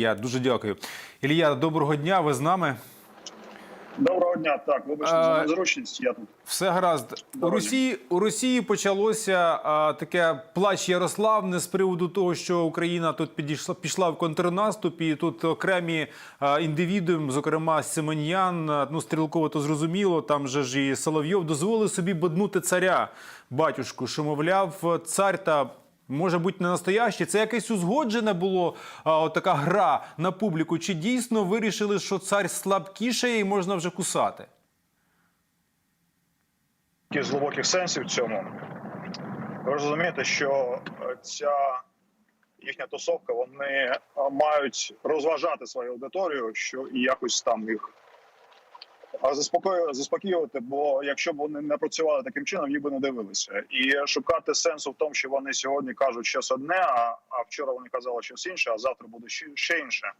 Я дуже дякую. Ілія, доброго дня. Ви з нами? Доброго дня. Так, вибачте за незручність. Я тут Все гаразд. У Росії у Росії почалося а, таке плач Ярославне з приводу того, що Україна тут підійшла пішла в контрнаступ, і тут окремі а, індивідуум, зокрема Семен'ян, а, ну стрілково то зрозуміло. Там же ж і Соловйов дозволили собі боднути царя, батюшку, що мовляв, цар та. Може бути не настоящий. Це якесь узгоджене було а, от така гра на публіку. Чи дійсно вирішили, що цар слабкішає і можна вже кусати? з глибоких сенсів в цьому. Ви розумієте, що е, ця їхня тусовка, вони е, мають розважати свою аудиторію, що і якось там їх заспокоювати, бо якщо б вони не працювали таким чином, їх би не дивилися. І шукати сенсу в тому, що вони сьогодні кажуть щось одне, а, а вчора вони казали щось інше, а завтра буде ще, ще інше.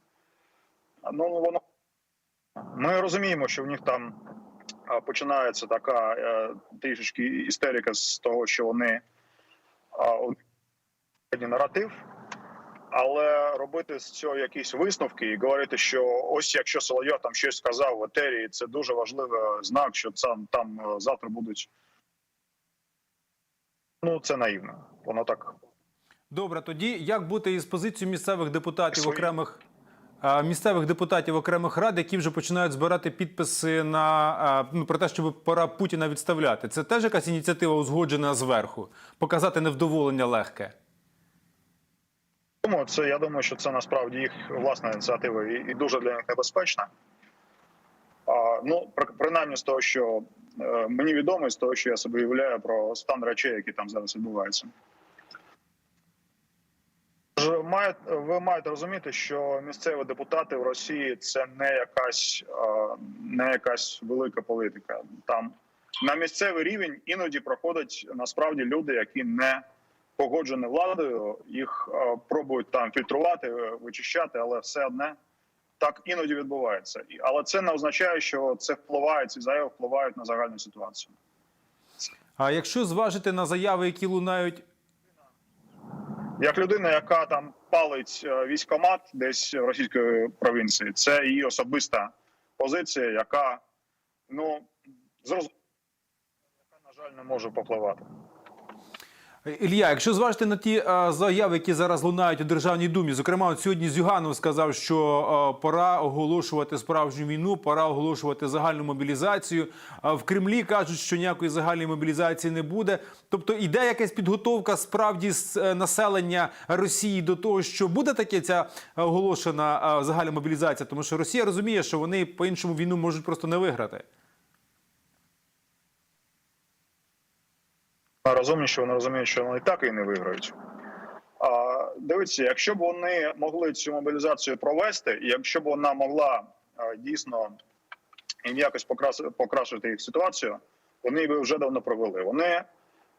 Ну воно ми розуміємо, що в них там починається така е, трішечки істерика з того, що вони наратив. Але робити з цього якісь висновки і говорити, що ось якщо Соловйов там щось сказав в етері, це дуже важливий знак, що там, там е, завтра будуть. Ну, це наївно. Воно так Добре, тоді як бути із позицією місцевих депутатів Свої- окремих місцевих депутатів окремих рад, які вже починають збирати підписи на ну про те, щоб пора Путіна відставляти? Це теж якась ініціатива узгоджена зверху, показати невдоволення легке. Тому це я думаю, що це насправді їх власна ініціатива і, і дуже для них небезпечна. А, ну, принаймні з того, що е, мені відомо, і з того, що я собі уявляю про стан речей, які там зараз відбуваються. Має- Ви маєте розуміти, що місцеві депутати в Росії це не якась, е, не якась велика політика. Там на місцевий рівень іноді проходять насправді люди, які не погоджені владою, їх е, пробують там фільтрувати, е, вичищати, але все одне так іноді відбувається. Але це не означає, що це впливає, ці заяви впливають на загальну ситуацію. А якщо зважити на заяви, які лунають Як людина, яка там палить е, військомат десь в російської провінції, це її особиста позиція, яка ну зрозуміло, яка, на жаль, не може попливати. Ілля, якщо зважити на ті а, заяви, які зараз лунають у державній думі, зокрема, от сьогодні Зюганов сказав, що а, пора оголошувати справжню війну, пора оголошувати загальну мобілізацію. А в Кремлі кажуть, що ніякої загальної мобілізації не буде. Тобто іде якась підготовка справді з е, населення Росії до того, що буде таке ця е, оголошена загальна мобілізація, тому що Росія розуміє, що вони по іншому війну можуть просто не виграти. Розумніше, вони розуміють, що вони так і не виграють. А, дивіться, якщо б вони могли цю мобілізацію провести, і якщо б вона могла а, дійсно їм якось покращити їх ситуацію, вони би вже давно провели. Вони,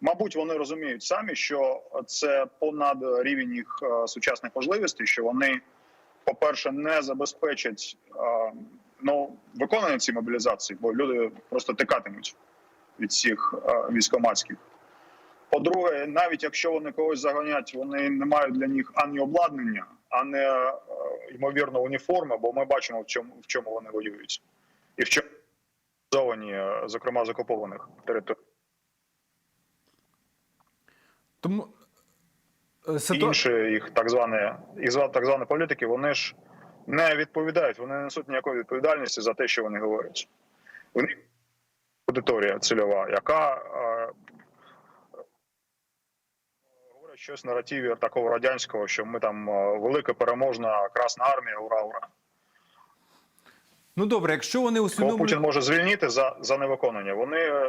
мабуть, вони розуміють самі, що це понад рівень їх а, сучасних можливостей, що вони, по-перше, не забезпечать а, ну, виконання цієї мобілізації, бо люди просто тикатимуть від а, військоматських. По-друге, навіть якщо вони когось заганять, вони не мають для них ані обладнання, а не е, ймовірно уніформи, бо ми бачимо в чому в чому вони воюють, і в чому зовані, е, зокрема з окупованих територій. Тому е, Інші їх так звані їх так звані політики, вони ж не відповідають, вони не несуть ніякої відповідальності за те, що вони говорять. В них аудиторія цільова, яка е, говорить щось в наративі такого радянського, що ми там е, велика переможна Красна армія, ура, ура. ну добре, якщо вони Кого усвідомлюють... Путін може звільнити за, за невиконання. Вони е,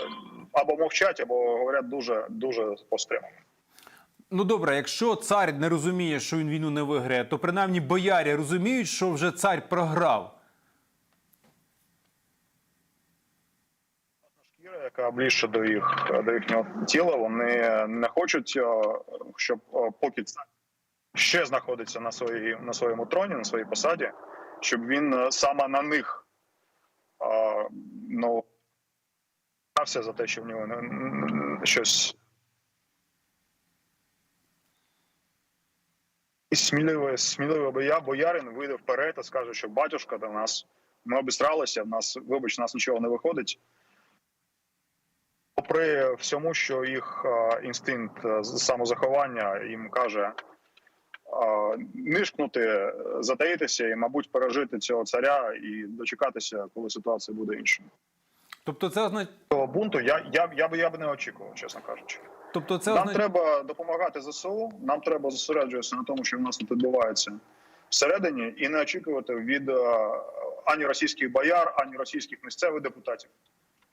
або мовчать, або говорять дуже дуже по-стримано. Ну добре, якщо цар не розуміє, що він війну не виграє, то принаймні боярі розуміють, що вже цар програв. Шкіра, яка ближче до їх до їхнього тіла. Вони не хочуть, е, щоб е, поки ще знаходиться на своїй на своєму троні, на своїй посаді, щоб він е, саме на них е, ну стався за те, що в нього щось. І сміливий, сміливий боя, боярин вийде вперед і скаже, що батюшка до нас, ми обістралися, в нас, вибач, в нас нічого не виходить. Попри всьому, що їх інстинкт е, самозаховання їм каже нишкнути, е, затаїтися і, мабуть, пережити цього царя і дочекатися, коли ситуація буде іншою. Тобто, це озна... Того бунту я, я, я, б- я б не очікував, чесно кажучи. тобто, це Нам треба допомагати ЗСУ. Нам треба зосереджуватися на тому, що в нас тут відбувається всередині, і не очікувати від е, ані російських бояр, ані російських місцевих депутатів,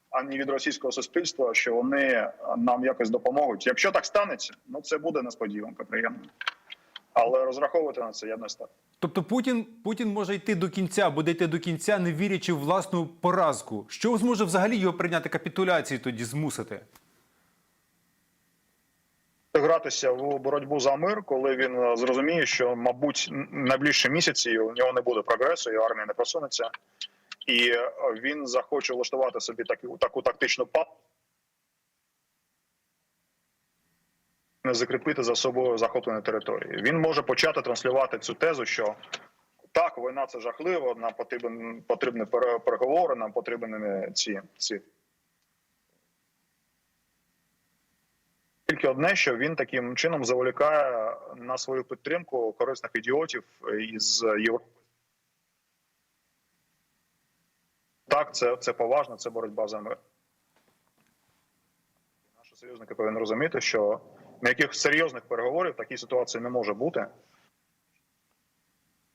ані від російського суспільства, що вони е, нам якось допоможуть. Якщо так станеться, ну це буде несподіванка приємна. Але розраховувати на це я не став. тобто Путін, Путін може йти до кінця, буде йти до кінця, не вірячи в власну поразку. Що зможе взагалі його прийняти капітуляції тоді змусити? Гратися в боротьбу за мир, коли він е, зрозуміє, що, мабуть, найближчі місяці у нього не буде прогресу, його армія не просунеться, і е, він захоче влаштувати собі таку, таку тактичну папу, не закріпити за собою захоплені території. Він може почати транслювати цю тезу, що так, війна це жахливо, нам потрібен потрібні переговори, нам потрібні ці, ці Тільки одне, що він таким чином заволікає на свою підтримку корисних ідіотів із Європи. Так, це, це поважно, це боротьба за мир. Наші союзники повинні розуміти, що ніяких серйозних переговорів в такій ситуації не може бути.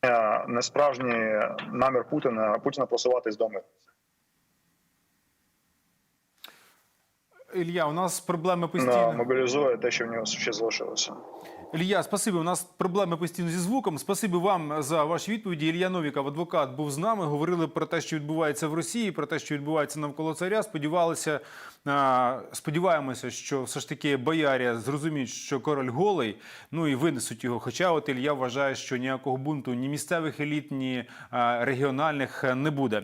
Е, Несправжній намір Путіна Путіна просуватись до миру. Ілля, у нас проблеми постійно. Мобілізує те, що в нього ще залишилося. Ілля, спасибі. У нас проблеми постійно зі звуком. Спасибі вам за ваші відповіді. Ілля Новіков, адвокат, був з нами. Говорили про те, що відбувається в Росії, про те, що відбувається навколо царя. Сподівалися, сподіваємося, що все ж таки бояря зрозуміють, що король голий, ну і винесуть його. Хоча от Ілля вважає, що ніякого бунту ні місцевих еліт, ні регіональних е, не буде.